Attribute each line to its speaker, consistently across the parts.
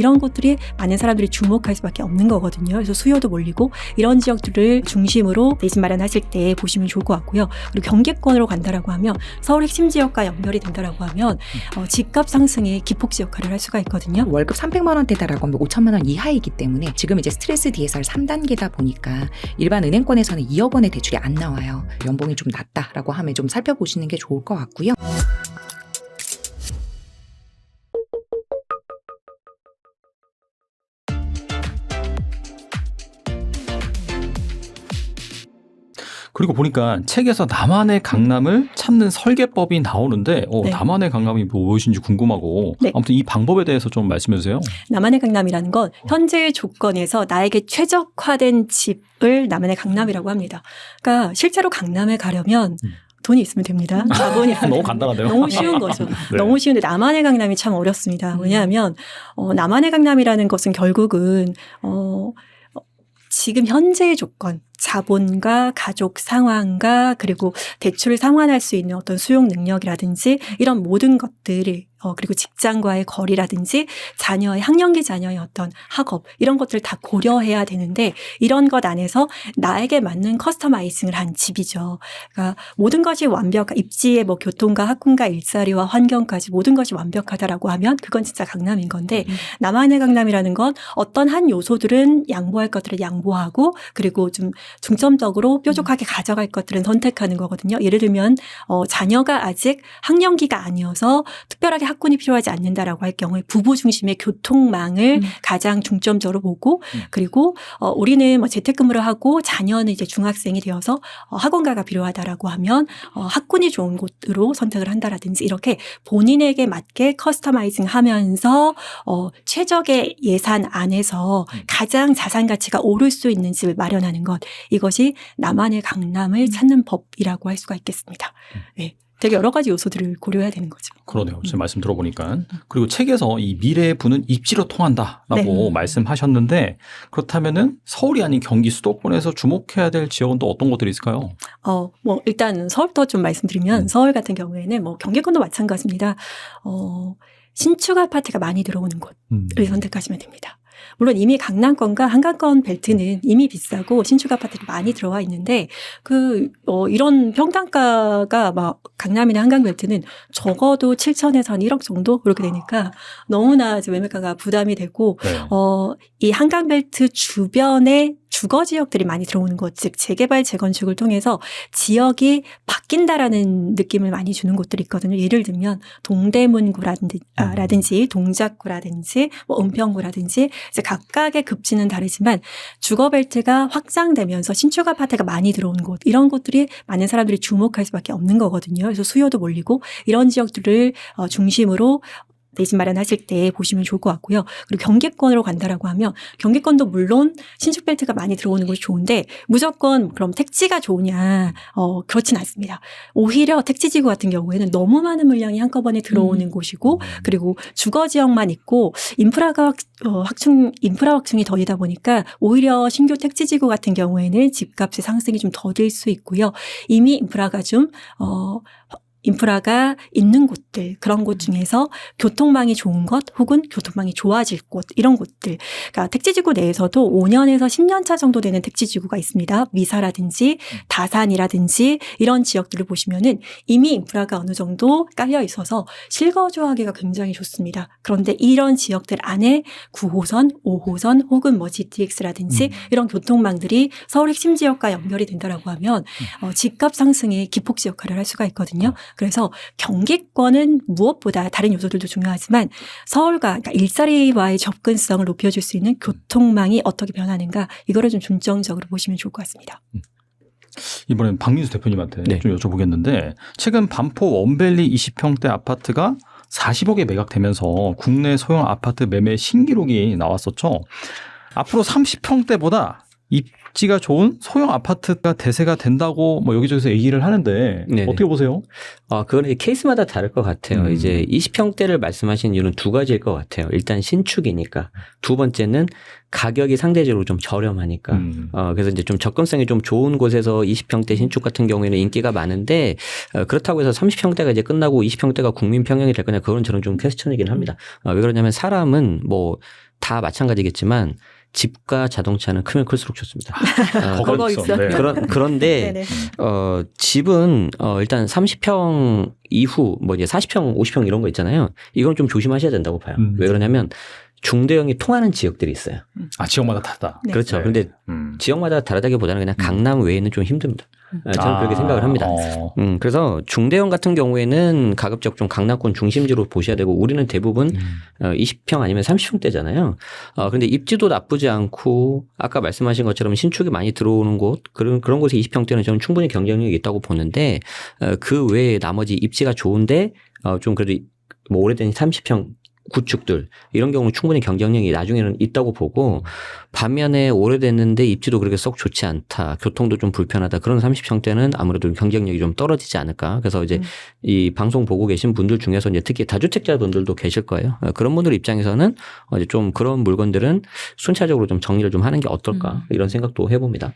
Speaker 1: 이런 것들이 많은 사람들이 주목할 수밖에 없는 거거든요. 그래서 수요도 몰리고 이런 지역들을 중심으로 내집 마련하실 때 보시면 좋을 것 같고요. 그리고 경계권으로 간다라고 하면 서울 핵심 지역과 연결이 된다라고 하면 어, 집값 상승에 기폭제 역할을 할 수가 있거든요.
Speaker 2: 월급 300만 원대다라고 하면 5천만 원 이하이기 때문에 지금 이제 스트레스 DSR 3단계다 보니까 일반 은행권에서는 2억 원의 대출이 안 나와요. 연봉이 좀 낮다라고 하면 좀 살펴보시는 게 좋을 것 같고요.
Speaker 3: 그리고 보니까 책에서 나만의 강남을 찾는 설계법이 나오는데 어,
Speaker 1: 네.
Speaker 3: 나만의 강남이 무엇인지 궁금하고
Speaker 1: 네.
Speaker 3: 아무튼 이 방법에 대해서 좀 말씀해 주세요.
Speaker 1: 나만의 강남이라는 건 현재의 조건에서 나에게 최적화된 집을 나만의 강남이라고 합니다. 그러니까 실제로 강남에 가려면
Speaker 3: 음.
Speaker 1: 돈이 있으면 됩니다. 자본이 있으면
Speaker 3: 너무. 간단하네요.
Speaker 1: 너무 쉬운 거죠.
Speaker 3: 네.
Speaker 1: 너무 쉬운데 나만의 강남이 참 어렵습니다.
Speaker 2: 음.
Speaker 1: 왜냐하면 어, 나만의 강남이라는 것은 결국은 어, 어, 지금 현재의 조건, 자본과 가족 상황과 그리고 대출을 상환할 수 있는 어떤 수용 능력이라든지 이런 모든 것들이 어, 그리고 직장과의 거리라든지 자녀의 학령기 자녀의 어떤 학업 이런 것들을 다 고려해야 되는데 이런 것 안에서 나에게 맞는 커스터마이징을 한 집이죠. 그러니까 모든 것이 완벽, 입지의 뭐 교통과 학군과 일자리와 환경까지 모든 것이 완벽하다라고 하면 그건 진짜 강남인 건데
Speaker 2: 음.
Speaker 1: 나만의 강남이라는 건 어떤 한 요소들은 양보할 것들을 양보하고 그리고 좀 중점적으로 뾰족하게 가져갈 것들은 선택하는 거거든요. 예를 들면 어, 자녀가 아직 학령기가 아니어서 특별하게 학군이 필요하지 않는다라고 할 경우에 부부 중심의 교통망을
Speaker 2: 음.
Speaker 1: 가장 중점적으로 보고
Speaker 3: 음.
Speaker 1: 그리고 어, 우리는 뭐 재택근무를 하고 자녀는 이제 중학생이 되어서 어, 학원가가 필요하다라고 하면 어, 학군이 좋은 곳으로 선택을 한다라든지 이렇게 본인에게 맞게 커스터마이징 하면서 어, 최적의 예산 안에서
Speaker 3: 음.
Speaker 1: 가장 자산 가치가 오를 수 있는 집을 마련하는 것 이것이 나만의 강남을 찾는 법이라고 할 수가 있겠습니다.
Speaker 3: 음.
Speaker 1: 네. 되게 여러 가지 요소들을 고려해야 되는 거죠.
Speaker 3: 그러네요. 지금
Speaker 1: 음.
Speaker 3: 말씀 들어보니까. 그리고 책에서 이 미래의 부는 입지로 통한다라고
Speaker 1: 네.
Speaker 3: 말씀하셨는데 그렇다면은 서울이 아닌 경기 수도권에서 주목해야 될 지역은 또 어떤 것들이 있을까요?
Speaker 1: 어, 뭐, 일단 서울부터 좀 말씀드리면
Speaker 3: 음.
Speaker 1: 서울 같은 경우에는 뭐 경기권도 마찬가지입니다. 어, 신축 아파트가 많이 들어오는 곳을
Speaker 3: 음.
Speaker 1: 선택하시면 됩니다. 물론 이미 강남권과 한강권 벨트는 이미 비싸고 신축 아파트들이 많이 들어와 있는데 그, 어, 이런 평당가가 막 강남이나 한강 벨트는 적어도 7천에서 한 1억 정도 그렇게 되니까 너무나 이제 매매가가 부담이 되고
Speaker 3: 네.
Speaker 1: 어, 이 한강 벨트 주변에 주거 지역들이 많이 들어오는 곳, 즉 재개발 재건축을 통해서 지역이 바뀐다라는 느낌을 많이 주는 곳들이 있거든요. 예를 들면 동대문구라든지 아, 라든지 동작구라든지 뭐 은평구라든지 이제 각각의 급지는 다르지만 주거 벨트가 확장되면서 신축 아파트가 많이 들어온 곳 이런 곳들이 많은 사람들이 주목할 수밖에 없는 거거든요. 그래서 수요도 몰리고 이런 지역들을 어, 중심으로 내집 마련하실 때 보시면 좋을 것 같고요. 그리고 경계권으로 간다라고 하면 경계권도 물론 신축 벨트가 많이 들어오는 것이 좋은데 무조건 그럼 택지가 좋으냐? 어 그렇진 않습니다. 오히려 택지 지구 같은 경우에는 너무 많은 물량이 한꺼번에 들어오는 곳이고 그리고 주거 지역만 있고 인프라가 확- 어, 확충 인프라 확충이 더디다 보니까 오히려 신규 택지 지구 같은 경우에는 집값의 상승이 좀 더딜 수 있고요. 이미 인프라가 좀 어. 인프라가 있는 곳들 그런 곳 중에서 교통망이 좋은 것 혹은 교통망이 좋아질 곳 이런 곳들. 그러니까 택지지구 내에서도 5년에서 10년 차 정도 되는 택지지구가 있습니다. 미사라든지 다산이라든지 이런 지역들을 보시면은 이미 인프라가 어느 정도 깔려 있어서 실거주하기가 굉장히 좋습니다. 그런데 이런 지역들 안에 9호선 5호선 혹은 뭐 GTX라든지
Speaker 3: 음.
Speaker 1: 이런 교통망들이 서울 핵심 지역과 연결이 된다라고 하면 어, 집값 상승에 기폭제 역할을 할 수가 있거든요. 그래서 경기권은 무엇보다 다른 요소들도 중요하지만 서울과 그러니까 일자리와의 접근성을 높여줄 수 있는 교통망이 어떻게 변하는가 이거를 좀 중점적으로 보시면 좋을 것 같습니다.
Speaker 3: 이번엔 박민수 대표님한테
Speaker 4: 네.
Speaker 3: 좀 여쭤보겠는데 최근 반포 원밸리 20평대 아파트가 40억에 매각되면서 국내 소형 아파트 매매 신기록이 나왔었죠. 앞으로 30평대보다 입지가 좋은 소형 아파트가 대세가 된다고 뭐 여기저기서 얘기를 하는데
Speaker 4: 네네.
Speaker 3: 어떻게 보세요?
Speaker 4: 아, 그건 케이스마다 다를 것 같아요.
Speaker 3: 음.
Speaker 4: 이제 20평대를 말씀하신 이유는 두 가지일 것 같아요. 일단 신축이니까. 두 번째는 가격이 상대적으로 좀 저렴하니까.
Speaker 3: 음.
Speaker 4: 어, 그래서 이제 좀 접근성이 좀 좋은 곳에서 20평대 신축 같은 경우에는 인기가 많은데, 어, 그렇다고 해서 30평대가 이제 끝나고 20평대가 국민 평형이 될 거냐, 그건 저는 좀 퀘스천이긴 합니다. 어, 왜 그러냐면 사람은 뭐, 다 마찬가지겠지만 집과 자동차는 크면 클수록 좋습니다. 어,
Speaker 1: 있어요.
Speaker 3: 네.
Speaker 4: 그런 그런데. 어 집은 어 일단 30평 이후 뭐 이제 40평, 50평 이런 거 있잖아요. 이건 좀 조심하셔야 된다고 봐요.
Speaker 3: 음.
Speaker 4: 왜 그러냐면 중대형이 통하는 지역들이 있어요.
Speaker 3: 아 지역마다 다르다.
Speaker 1: 네.
Speaker 4: 그렇죠.
Speaker 3: 네.
Speaker 4: 근데
Speaker 3: 음.
Speaker 4: 지역마다 다르다기보다는 그냥 강남 외에는 좀 힘듭니다. 어, 저는 그렇게
Speaker 3: 아,
Speaker 4: 생각을 합니다.
Speaker 3: 어.
Speaker 4: 음, 그래서 중대형 같은 경우에는 가급적 좀 강남권 중심지로 보셔야 되고 우리는 대부분
Speaker 3: 음.
Speaker 4: 어, 20평 아니면 30평대잖아요. 어, 근데 입지도 나쁘지 않고 아까 말씀하신 것처럼 신축이 많이 들어오는 곳 그런 그런 곳에 20평대는 저는 충분히 경쟁력이 있다고 보는데 어, 그 외에 나머지 입지가 좋은데 어, 좀 그래도 뭐 오래된 30평 구축들 이런 경우는 충분히 경쟁력이 나중에는 있다고 보고 반면에 오래됐는데 입지도 그렇게 썩 좋지 않다 교통도 좀 불편하다 그런 30평대는 아무래도 경쟁력이 좀 떨어지지 않을까 그래서 이제
Speaker 1: 음.
Speaker 4: 이 방송 보고 계신 분들 중에서 이제 특히 다주택자 분들도 계실 거예요 어, 그런 분들 입장에서는 어, 이제 좀 그런 물건들은 순차적으로 좀 정리를 좀 하는 게 어떨까
Speaker 1: 음.
Speaker 4: 이런 생각도 해봅니다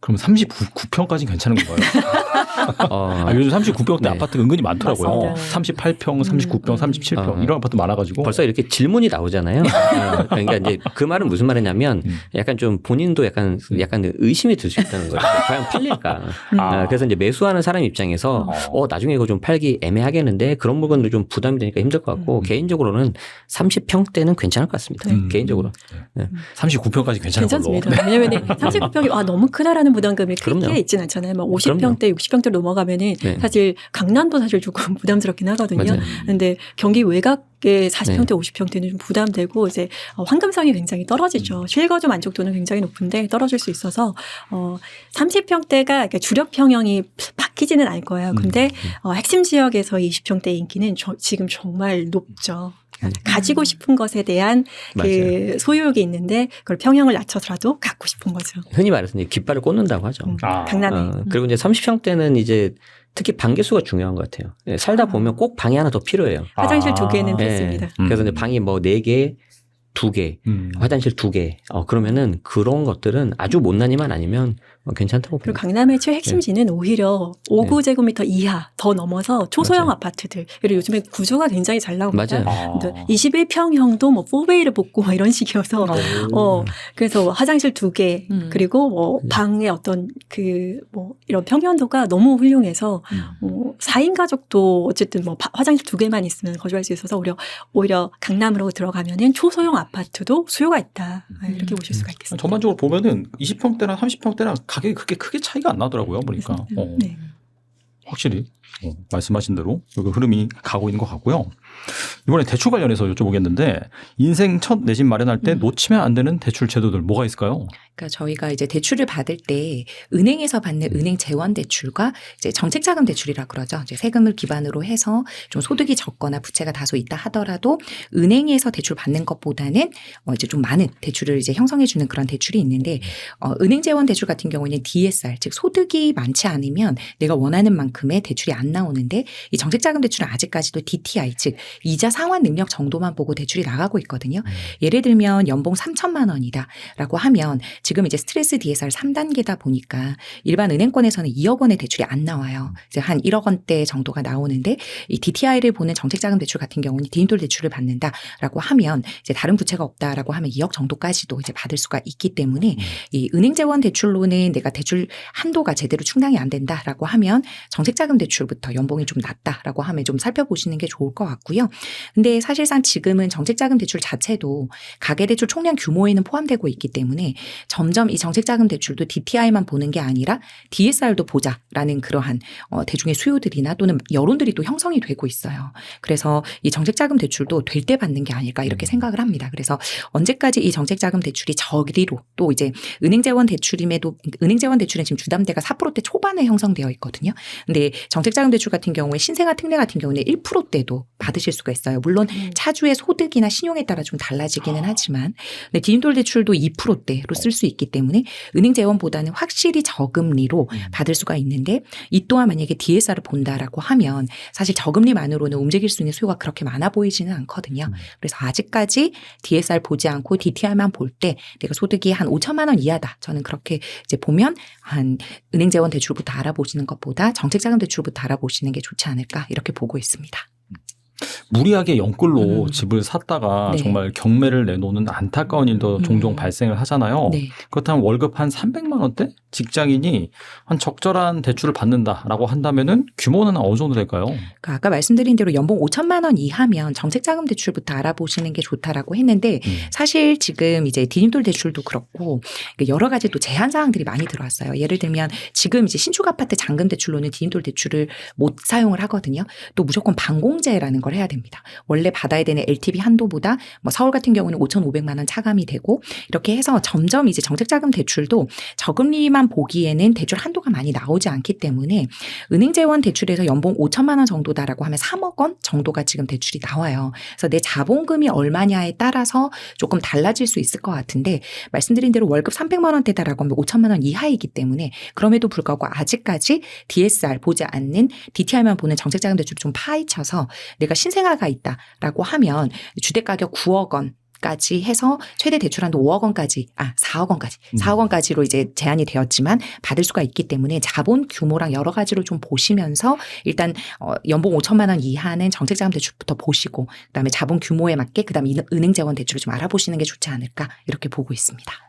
Speaker 3: 그럼 39평까지 괜찮은 건가요?
Speaker 4: 어,
Speaker 3: 아, 요즘 39평대
Speaker 4: 네.
Speaker 3: 아파트가 은근히 많더라고요.
Speaker 1: 맞습니다.
Speaker 3: 38평, 39평,
Speaker 1: 음, 음.
Speaker 3: 37평
Speaker 4: 어.
Speaker 3: 이런 아파트 많아가지고.
Speaker 4: 벌써 이렇게 질문이 나오잖아요. 어, 그러니까 이제 그 말은 무슨 말이냐면
Speaker 3: 음.
Speaker 4: 약간 좀 본인도 약간 약간 의심이 들 수 있다는 거죠. 과연 팔릴까?
Speaker 1: 음.
Speaker 3: 아.
Speaker 4: 어, 그래서 이제 매수하는 사람 입장에서
Speaker 3: 어.
Speaker 4: 어 나중에 이거 좀 팔기 애매하겠는데 그런 물건들 좀 부담이 되니까 힘들 것 같고
Speaker 3: 음.
Speaker 4: 개인적으로는 30평 대는 괜찮을 것 같습니다.
Speaker 3: 음.
Speaker 4: 개인적으로.
Speaker 3: 39평까지 괜찮은
Speaker 1: 괜찮습니다.
Speaker 3: 걸로.
Speaker 1: 왜냐면 39평이 아 너무 크다라는 부담감이
Speaker 4: 그럼요.
Speaker 1: 크게 있진 않잖아요. 막
Speaker 4: 그럼요.
Speaker 1: 50평대, 60평대 넘어가면은
Speaker 4: 네.
Speaker 1: 사실 강남도 사실 조금 부담스럽긴 하거든요.
Speaker 4: 맞아요.
Speaker 1: 근데 경기 외곽의 40평 대,
Speaker 4: 네.
Speaker 1: 50평대는 좀 부담되고 이제 어, 황금성이 굉장히 떨어지죠. 실거주 만족도는 굉장히 높은데 떨어질 수 있어서 어 30평대가 주력 평형이 바뀌지는 않을 거예요. 근데 어, 핵심 지역에서 20평대 인기는 저- 지금 정말 높죠. 가지고 싶은 것에 대한. 그 소유욕이 있는데 그걸 평형을 낮춰서라도 갖고 싶은 거죠.
Speaker 4: 흔히 말해서 이제 깃발을 꽂는다고 하죠.
Speaker 1: 음,
Speaker 3: 아.
Speaker 1: 강남에.
Speaker 4: 어, 그리고 이제 30평대는 이제 특히 방개수가 중요한 것 같아요. 예, 살다
Speaker 1: 아.
Speaker 4: 보면 꼭 방이 하나 더 필요해요.
Speaker 1: 화장실 두
Speaker 3: 아.
Speaker 1: 개는
Speaker 4: 예.
Speaker 1: 됐습니다.
Speaker 4: 그래서
Speaker 3: 음.
Speaker 4: 이제 방이 뭐 네 개, 두 개,
Speaker 3: 음.
Speaker 4: 화장실 두 개. 어 그러면은 그런 것들은 아주 못난이만 아니면 어, 괜찮다고
Speaker 1: 그리고. 강남의 최핵심지는 오히려 5구 제곱미터 이하 더 넘어서 초소형
Speaker 4: 맞아요.
Speaker 1: 아파트들. 그리고 요즘에 구조가 굉장히 잘 나옵니다.
Speaker 4: 맞아요.
Speaker 3: 아.
Speaker 1: 21평형도 뭐 4베이를 뽑고 막 이런 식이어서 어 그래서 화장실 두개
Speaker 2: 음.
Speaker 1: 그리고 뭐
Speaker 4: 네.
Speaker 1: 방의 어떤 그 뭐 이런 평면도가 너무 훌륭해서
Speaker 3: 음.
Speaker 1: 뭐 4인 가족도 어쨌든 뭐 바- 화장실 두 개만 있으면 거주할 수 있어서 오히려 오히려 강남으로 들어가면은 초소형 아파트도 수요가 있다 네, 이렇게 보실 수가 있겠습니다.
Speaker 3: 전반적으로 보면은 20평대랑 30평대랑 가격이 그렇게 크게 차이가 안 나더라고요. 보니까. 어.
Speaker 1: 네.
Speaker 3: 확실히 어, 말씀하신 대로 여기 흐름이 가고 있는 것 같고요. 이번에 대출 관련해서 여쭤보겠는데 인생 첫 내 집 마련할 때
Speaker 1: 음.
Speaker 3: 놓치면 안 되는 대출 제도들 뭐가 있을까요?
Speaker 2: 그러니까 저희가 이제 대출을 받을 때 은행에서 받는 은행 재원 대출과 이제 정책 자금 대출이라 그러죠. 이제 세금을 기반으로 해서 좀 소득이 적거나 부채가 다소 있다 하더라도 은행에서 대출 받는 것보다는 어 이제 좀 많은 대출을 이제 형성해 주는 그런 대출이 있는데 어 은행 재원 대출 같은 경우에는 DSR 즉 소득이 많지 않으면 내가 원하는 만큼의 대출이 안 나오는데 이 정책 자금 대출은 아직까지도 DTI 즉 이자 상환 능력 정도만 보고 대출이 나가고 있거든요. 예를 들면 연봉 3천만 원이다라고 하면 지금 이제 스트레스 DSR 3단계다 보니까 일반 은행권에서는 2억 원의 대출이 안 나와요. 이제 한 1억 원대 정도가 나오는데 이 DTI를 보는 정책자금 대출 같은 경우는 디인돌 대출을 받는다라고 하면 이제 다른 부채가 없다라고 하면 2억 정도까지도 이제 받을 수가 있기 때문에 이 은행 재원 대출로는 내가 대출 한도가 제대로 충당이 안 된다라고 하면 정책자금 대출 부터 연봉이 좀 낮다라고 하면 좀 살펴보시는 게 좋을 것 같고요. 근데 사실상 지금은 정책자금 대출 자체도 가계대출 총량 규모에는 포함되고 있기 때문에 점점 이 정책자금 대출도 DTI만 보는 게 아니라 DSR도 보자라는 그러한 어, 대중의 수요들이나 또는 여론들이 또 형성이 되고 있어요. 그래서 이 정책자금 대출도 될 때 받는 게 아닐까 이렇게 생각을 합니다. 그래서 언제까지 이 정책자금 대출이 저리로 또 이제 은행재원 대출임에도 은행재원 대출은 지금 주담대가 4%대 초반에 형성되어 있거든요. 근데 정책 자금 대출 같은 경우에 신생아 특례 같은 경우는 1%대도 받으실 수가 있어요. 물론
Speaker 1: 음.
Speaker 2: 차주의 소득이나 신용에 따라 좀 달라지기는 하지만 근데 디임돌 대출도 2%대로 쓸 수 있기 때문에 은행 재원보다는 확실히 저금리로 받을 수가 있는데 이 또한 만약에 DSR을 본다라고 하면 사실 저금리만으로는 움직일 수 있는 수요가 그렇게 많아 보이지는 않거든요.
Speaker 3: 음.
Speaker 2: 그래서 아직까지 DSR 보지 않고 DTI만 볼 때 내가 소득이 한 5천만 원 이하다. 저는 그렇게 이제 보면 한 은행 재원 대출부터 알아보시는 것보다 정책 자금 대출부터 알아보시는 게 좋지 않을까 이렇게 보고 있습니다.
Speaker 3: 무리하게 영끌로
Speaker 2: 음.
Speaker 3: 집을 샀다가
Speaker 2: 네.
Speaker 3: 정말 경매를 내놓는 안타까운 일도
Speaker 2: 음.
Speaker 3: 종종 발생을 하잖아요.
Speaker 2: 네.
Speaker 3: 그렇다면 월급 한 300만 원대 직장인이 한 적절한 대출을 받는다라고 한다면은 규모는 어느 정도 될까요?
Speaker 2: 그러니까 아까 말씀드린 대로 연봉 5천만 원 이하면 정책자금 대출부터 알아보시는 게 좋다라고 했는데
Speaker 3: 음.
Speaker 2: 사실 지금 이제 디딤돌 대출도 그렇고 여러 가지 또 제한 사항들이 많이 들어왔어요. 예를 들면 지금 이제 신축 아파트 잔금 대출로는 디딤돌 대출을 못 사용을 하거든요. 또 무조건 반공제라는 걸 해야 됩니다. 원래 받아야 되는 LTV 한도보다 뭐 서울 같은 경우는 5,500만 원 차감이 되고 이렇게 해서 점점 이제 정책자금 대출도 저금리만 보기에는 대출 한도가 많이 나오지 않기 때문에 은행 재원 대출에서 연봉 5천만 원 정도다라고 하면 3억 원 정도가 지금 대출이 나와요. 그래서 내 자본금이 얼마냐에 따라서 조금 달라질 수 있을 것 같은데 말씀드린 대로 월급 300만 원대다라고 하면 5천만 원 이하이기 때문에 그럼에도 불구하고 아직까지 DSR 보지 않는 DTR만 보는 정책자금 대출을 좀 파헤쳐서 내가 신생아가 있다라고 하면 주택 가격 9억 원 까지 해서 최대 대출 한도 5억 원까지 아 4억 원까지
Speaker 3: 음.
Speaker 2: 4억 원까지로 이제 제한이 되었지만 받을 수가 있기 때문에 자본 규모랑 여러 가지로 좀 보시면서 일단 어, 연봉 5천만 원 이하는 정책자금 대출부터 보시고 그다음에 자본 규모에 맞게 그다음에 이- 은행 재원 대출을 좀 알아보시는 게 좋지 않을까 이렇게 보고 있습니다.